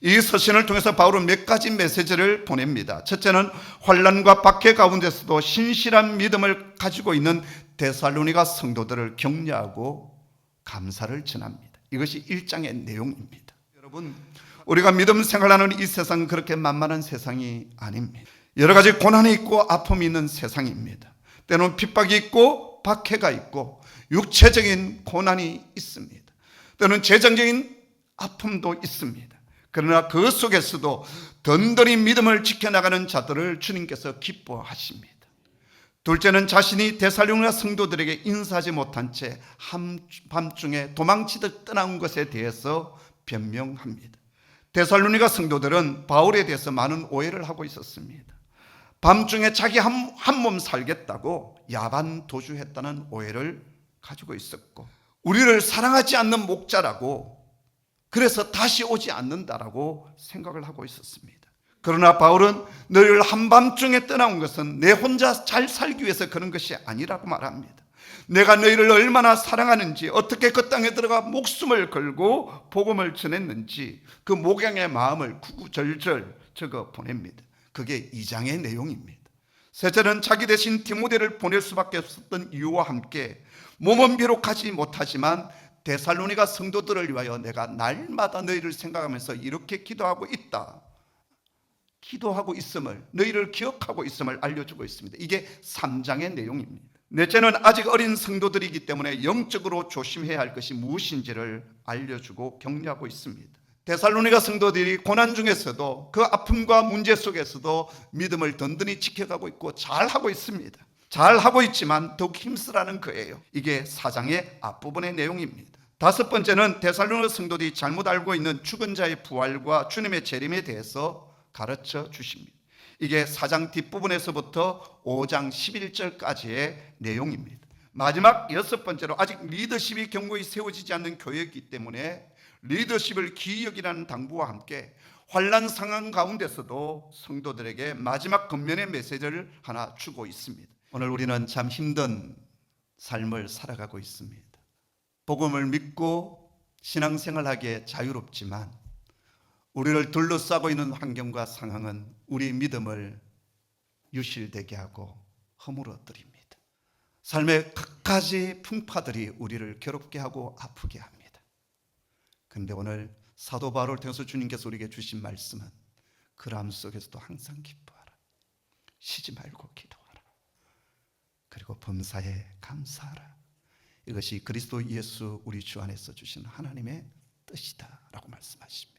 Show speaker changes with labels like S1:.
S1: 이 서신을 통해서 바울은 몇 가지 메시지를 보냅니다. 첫째는 환란과 박해 가운데서도 신실한 믿음을 가지고 있는 데살로니가 성도들을 격려하고 감사를 전합니다. 이것이 일장의 내용입니다. 여러분, 우리가 믿음 생활하는 이 세상은 그렇게 만만한 세상이 아닙니다. 여러 가지 고난이 있고 아픔이 있는 세상입니다. 때로는 핍박이 있고 박해가 있고 육체적인 고난이 있습니다. 때로는 재정적인 아픔도 있습니다. 그러나 그 속에서도 든든히 믿음을 지켜나가는 자들을 주님께서 기뻐하십니다. 둘째는 자신이 데살로니가 성도들에게 인사하지 못한 채 밤중에 도망치듯 떠나온 것에 대해서 변명합니다. 데살로니가 성도들은 바울에 대해서 많은 오해를 하고 있었습니다. 밤중에 자기 한, 한몸 살겠다고 야반 도주했다는 오해를 가지고 있었고 우리를 사랑하지 않는 목자라고 그래서 다시 오지 않는다라고 생각을 하고 있었습니다. 그러나 바울은 너희를 한밤중에 떠나온 것은 내 혼자 잘 살기 위해서 그런 것이 아니라고 말합니다. 내가 너희를 얼마나 사랑하는지 어떻게 그 땅에 들어가 목숨을 걸고 복음을 전했는지 그 목양의 마음을 구구절절 적어 보냅니다. 그게 2장의 내용입니다. 셋째는 자기 대신 디모데를 보낼 수밖에 없었던 이유와 함께 몸은 비록 하지 못하지만 데살로니가 성도들을 위하여 내가 날마다 너희를 생각하면서 이렇게 기도하고 있다. 기도하고 있음을 너희를 기억하고 있음을 알려주고 있습니다. 이게 3장의 내용입니다. 넷째는 아직 어린 성도들이기 때문에 영적으로 조심해야 할 것이 무엇인지를 알려주고 격려하고 있습니다. 데살로니가 성도들이 고난 중에서도 그 아픔과 문제 속에서도 믿음을 든든히 지켜가고 있고 잘하고 있습니다. 잘 하고 있지만 더욱 힘쓰라는 거예요. 이게 사장의 앞부분의 내용입니다. 다섯 번째는 데살로니가 성도들이 잘못 알고 있는 죽은 자의 부활과 주님의 재림에 대해서 가르쳐 주십니다. 이게 사장 뒷부분에서부터 5장 11절까지의 내용입니다. 마지막 여섯 번째로 아직 리더십이 경고히 세워지지 않는 교회이기 때문에 리더십을 기억이라는 당부와 함께 환란 상황 가운데서도 성도들에게 마지막 근면의 메시지를 하나 주고 있습니다. 오늘 우리는 참 힘든 삶을 살아가고 있습니다. 복음을 믿고 신앙생활하기에 자유롭지만 우리를 둘러싸고 있는 환경과 상황은 우리 믿음을 유실되게 하고 허물어뜨립니다. 삶의 각가지 풍파들이 우리를 괴롭게 하고 아프게 합니다. 근데 오늘 사도 바울을 통해서 주님께서 우리에게 주신 말씀은 그람 속에서도 항상 기뻐하라. 쉬지 말고. 그리고 범사에 감사하라. 이것이 그리스도 예수 우리 주 안에서 주신 하나님의 뜻이다라고 말씀하십니다.